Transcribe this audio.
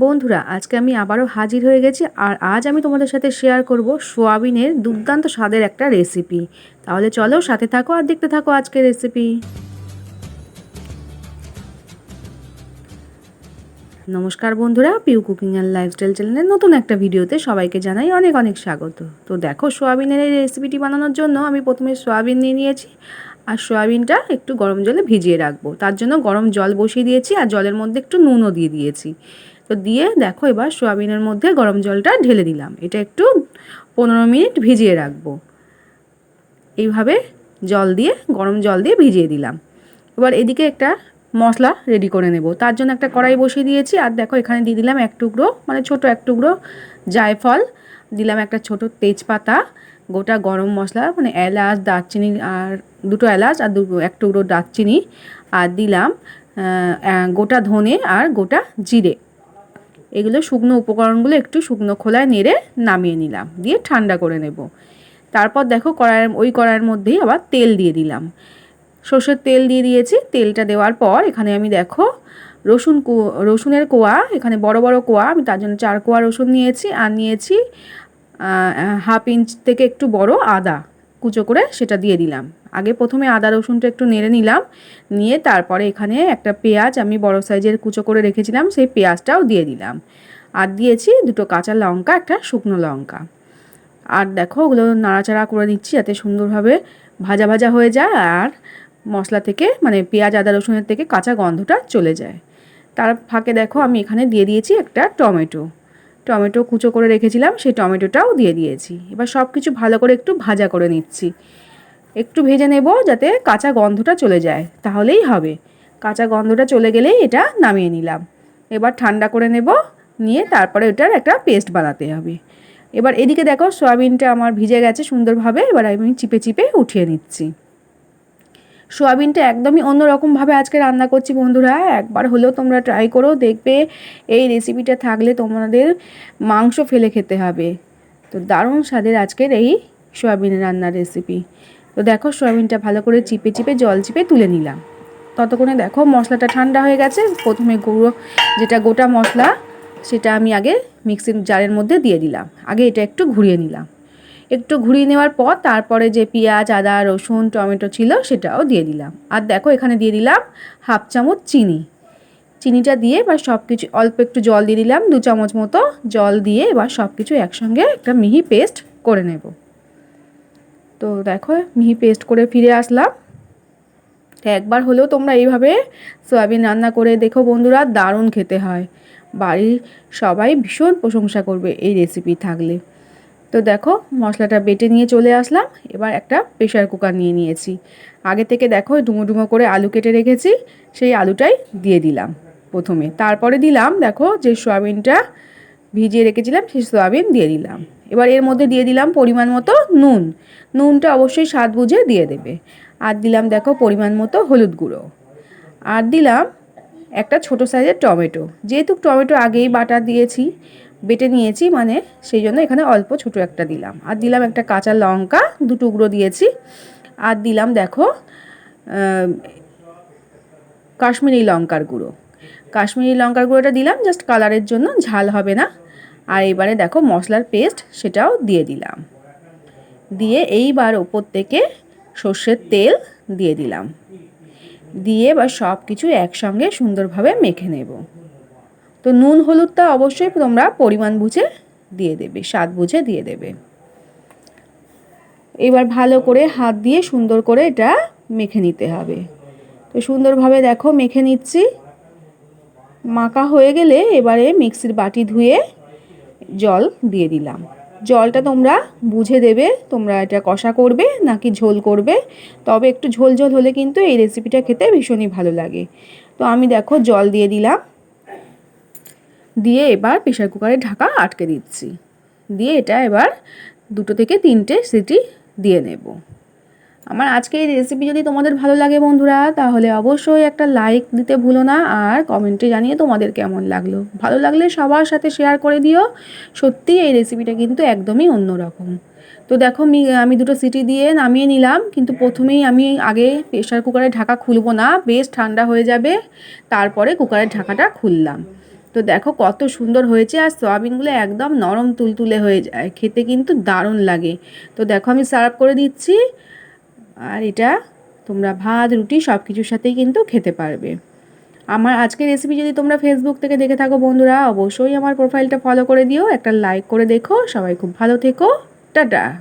বন্ধুরা, আজকে আমি আবারও হাজির হয়ে গেছি আর আজ আমি তোমাদের সাথে শেয়ার করব সোয়াবিনের দুর্দান্ত স্বাদের একটা রেসিপি তাহলে চলো সাথে থাকো আর দেখতে থাকো আজকের রেসিপি নমস্কার বন্ধুরা পিউ কুকিং অ্যান্ড লাইফস্টাইল চ্যানেলের নতুন একটা ভিডিওতে সবাইকে জানাই অনেক অনেক স্বাগত। তো দেখো, সোয়াবিনের এই রেসিপিটি বানানোর জন্য আমি প্রথমে সোয়াবিন নিয়ে নিয়েছি আর সয়াবিনটা একটু গরম জলে ভিজিয়ে রাখব। তার জন্য গরম জল বসিয়ে দিয়েছি আর জলের মধ্যে একটু নুনও দিয়ে দিয়েছি। তো দিয়ে দেখো এবার সোয়াবিনের মধ্যে গরম জলটা ঢেলে দিলাম। এটা একটু পনেরো মিনিট ভিজিয়ে রাখব। এইভাবে জল দিয়ে, গরম জল দিয়ে ভিজিয়ে দিলাম। এবার এদিকে একটা মশলা রেডি করে নেব। তার জন্য একটা কড়াই বসিয়ে দিয়েছি। আর দেখো এখানে দিয়ে দিলাম এক টুকরো মানে ছোট এক টুকরো জায়ফল। দিলাম একটা ছোট তেজপাতা, গোটা গরম মশলা মানে এলাচ, দারচিনি আর দুটো এলাচ আর দুটো এক টুকরো দারচিনি। আর দিলাম গোটা ধনে আর গোটা জিরে। এগুলো শুকনো উপকরণগুলো একটু শুকনো খোলায় নেড়ে নামিয়ে নিলাম, দিয়ে ঠান্ডা করে নেব। তারপর দেখো কড়াইয়ের, ওই কড়াইয়ের মধ্যেই আবার তেল দিয়ে দিলাম। সর্ষের তেল দিয়ে দিয়েছি, তেলটা দেওয়ার পর এখানে আমি দেখো রসুন রসুনের কোয়া, এখানে বড় বড় কোয়া, আমি তার জন্য চার কোয়া রসুন নিয়েছি, আর নিয়েছি হাফ ইঞ্চ থেকে একটু বড় আদা কুচো করে সেটা দিয়ে দিলাম। আগে প্রথমে আদা, রসুনটা একটু নেড়ে নিলাম। নিয়ে তারপরে এখানে একটা পেঁয়াজ আমি বড় সাইজের কুচো করে রেখেছিলাম, সেই পেঁয়াজটাও দিয়ে দিলাম। আর দিয়েছি দুটো কাঁচা লঙ্কা, একটা শুকনো লঙ্কা। আর দেখো ওগুলো নাড়াচাড়া করে নিচ্ছি যাতে সুন্দরভাবে ভাজা ভাজা হয়ে যায় আর মশলা থেকে মানে পেঁয়াজ, আদা, রসুনের থেকে কাঁচা গন্ধটা চলে যায়। তার ফাঁকে দেখো আমি এখানে দিয়ে দিয়েছি একটা টমেটো। টমেটো কুচো করে রেখেছিলাম, সেই টমেটোটাও দিয়ে দিয়েছি। এবার সব কিছু ভালো করে একটু ভাজা করে নিচ্ছি। একটু ভেজে নেব যাতে কাঁচা গন্ধটা চলে যায়, তাহলেই হবে। কাঁচা গন্ধটা চলে গেলেই এটা নামিয়ে নিলাম। এবার ঠান্ডা করে নেব, নিয়ে তারপরে এটার একটা পেস্ট বানাতে হবে। এবার এদিকে দেখো সয়াবিনটা আমার ভিজে গেছে সুন্দরভাবে, এবার আমি চিপে চিপে উঠিয়ে নিচ্ছি। সোয়াবিনটা একদমই অন্যরকমভাবে আজকে রান্না করছি বন্ধুরা, একবার হলেও তোমরা ট্রাই করো, দেখবে এই রেসিপিটা থাকলে তোমাদের মাংস ফেলে খেতে হবে। তো দারুণ স্বাদের আজকের এই সোয়াবিনের রান্নার রেসিপি তো দেখো সোয়াবিনটা ভালো করে চিপে চিপে জল চিপে তুলে নিলাম। ততক্ষণে দেখো মশলাটা ঠান্ডা হয়ে গেছে। প্রথমে গুঁড়ো যেটা গোটা মশলা, সেটা আমি আগে মিক্সিং জারের মধ্যে দিয়ে দিলাম। আগে এটা একটু ঘুরিয়ে নিলাম। একটু ঘুরিয়ে নেওয়ার পর তারপরে যে পেঁয়াজ, আদা, রসুন, টমেটো ছিল সেটাও দিয়ে দিলাম। আর দেখো এখানে দিয়ে দিলাম হাফ চামচ চিনি। চিনিটা দিয়ে এবার সব কিছু অল্প একটু জল দিয়ে দিলাম, দু চামচ মতো জল দিয়ে এবার সব কিছু একসঙ্গে একটা মিহি পেস্ট করে নেব। তো দেখো, মিহি পেস্ট করে ফিরে আসলাম। একবার হলেও তোমরা এইভাবে সয়াবিন রান্না করে দেখো বন্ধুরা, দারুণ খেতে হয়। বাড়ির সবাই ভীষণ প্রশংসা করবে এই রেসিপি থাকলে। তো দেখো, মশলাটা বেটে নিয়ে চলে আসলাম। এবার একটা প্রেশার কুকার নিয়ে নিয়েছি। আগে থেকে দেখো, ডুমো ডুমো করে আলু কেটে রেখেছি। সেই আলুটাই দিয়ে দিলাম প্রথমে। তারপরে দিলাম, দেখো যে সয়াবিনটা ভিজিয়ে রেখেছিলাম, সেই সোয়াবিন দিয়ে দিলাম। এবার এর মধ্যে দিয়ে দিলাম পরিমাণ মতো নুন। নুনটা অবশ্যই স্বাদ বুঝে দিয়ে দেবে। আর দিলাম দেখো পরিমাণ মতো হলুদ গুঁড়ো। আর দিলাম একটা ছোট সাইজের টমেটো। যেহেতু টমেটো আগেই বাটা দিয়েছি, বেটে নিয়েছি মানে সেই জন্য এখানে অল্প ছোট একটা দিলাম। আর দিলাম একটা কাঁচা লঙ্কা, দু টুকরো দিয়েছি। আর দিলাম দেখো কাশ্মীরি লঙ্কার গুঁড়ো। কাশ্মীরি লঙ্কার গুঁড়োটা দিলাম, জাস্ট কালারের জন্য, ঝাল হবে না। আর এবারে দেখো মশলার পেস্ট সেটাও দিয়ে দিলাম। দিয়ে এইবার ওপর থেকে সর্ষের তেল দিয়ে দিলাম। দিয়ে বা সব কিছু একসঙ্গে সুন্দরভাবে মেখে নেব। তো নুন হলুদটা অবশ্যই তোমরা পরিমাণ বুঝে দিয়ে দেবে, স্বাদ বুঝে দিয়ে দেবে। এবার ভালো করে হাত দিয়ে সুন্দর করে এটা মেখে নিতে হবে। তো সুন্দরভাবে দেখো মেখে নিচ্ছি। মাখা হয়ে গেলে এবারে মিক্সির বাটি ধুয়ে জল দিয়ে দিলাম। জলটা তোমরা বুঝে দেবে, তোমরা এটা কষা করবে নাকি ঝোল করবে। তবে একটু ঝোল ঝোল হলে কিন্তু এই রেসিপিটা খেতে ভীষণই ভালো লাগে। তো আমি দেখো জল দিয়ে দিলাম। দিয়ে এবার প্রেশার কুকারে ঢাকা আটকে দিচ্ছি। দিয়ে এটা এবার দুটো থেকে তিনটে সিটি দিয়ে নেব। আমার আজকে এই রেসিপি যদি তোমাদের ভালো লাগে বন্ধুরা, তাহলে অবশ্যই একটা লাইক দিতে ভুলো না আর কমেন্টে জানিয়ে তোমাদের কেমন লাগল। ভালো লাগলে সবার সাথে শেয়ার করে দিও। সত্যি এই রেসিপিটা কিন্তু একদমই অন্যরকম। তো দেখো আমি দুটো সিটি দিয়ে নামিয়ে নিলাম, কিন্তু প্রথমেই আমি আগে প্রেশার কুকারের ঢাকা খুলবো না, বেশ ঠান্ডা হয়ে যাবে, তারপরে কুকারের ঢাকাটা খুললাম। তো দেখো, কত সুন্দর হয়েছে, আর সয়াবিনগুলো একদম নরম তুলতুলে হয়ে যায়, খেতে কিন্তু দারুণ লাগে। তো দেখো, আমি সার্ভ করে দিচ্ছি। আর এটা তোমরা ভাত, রুটি সব কিছুর সাথেই কিন্তু খেতে পারবে। আমার আজকের রেসিপি যদি তোমরা ফেসবুক থেকে দেখে থাকো বন্ধুরা, অবশ্যই আমার প্রোফাইলটা ফলো করে দিও, একটা লাইক করে দেখো, সবাই খুব ভালো থেকো, টাটা।